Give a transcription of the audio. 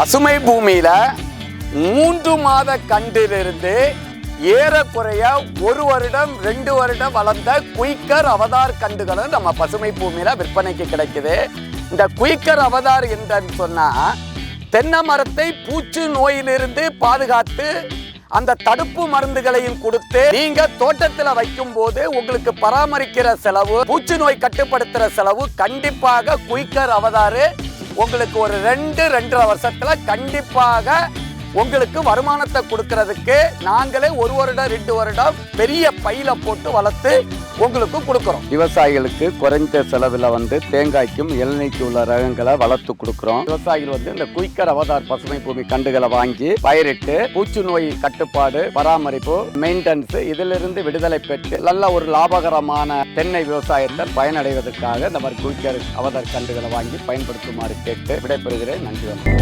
பசுமை பூமியில மூன்று மாத கண்டிலிருந்து ஏறக்குறைய ஒரு வருடம் ரெண்டு வருடம் வளர்ந்த குயிக்கர் அவதார் கண்டுகளும் நம்ம பசுமை பூமியில விற்பனைக்கு கிடைக்குது. இந்த குயிக்கர் அவதார் என்றன்னு சொன்னா தென்னை மரத்தை பூச்சி நோயிலிருந்து பாதுகாத்து அந்த தடுப்பு மருந்துகளையும் கொடுத்து நீங்க தோட்டத்தில் வைக்கும் போது உங்களுக்கு பராமரிக்கிற செலவு பூச்சி நோய் கட்டுப்படுத்துற செலவு கண்டிப்பாக குயிக்கர் அவதாறு உங்களுக்கு ஒரு ரெண்டு ரெண்டரை வருஷத்துல கண்டிப்பாக உங்களுக்கு வருமானத்தை கொடுக்கறதுக்கு நாங்களே ஒரு வருடம் ரெண்டு வருடம் பெரிய பையில போட்டு வளர்த்து உங்களுக்கு கொடுக்குறோம். விவசாயிகளுக்கு குறைந்த செலவில் வந்து தேங்காய்க்கும் இளநீக்கு உள்ள ரகங்களை வளர்த்து கொடுக்குறோம். விவசாயிகள் வந்து இந்த குயிக்கர் அவதார் பசுமை பூமி கண்டுகளை வாங்கி பயிரிட்டு பூச்சி நோய் கட்டுப்பாடு பராமரிப்பு மெயின்டெனன்ஸ் இதிலிருந்து விடுதலை பெற்று நல்ல ஒரு லாபகரமான தென்னை விவசாயத்தை பயனடைவதற்காக இந்த மாதிரி குயிக்கர் அவதார் கண்டுகளை வாங்கி பயன்படுத்துமாறு கேட்டு விடைபெறுகிறேன். நன்றி வணக்கம்.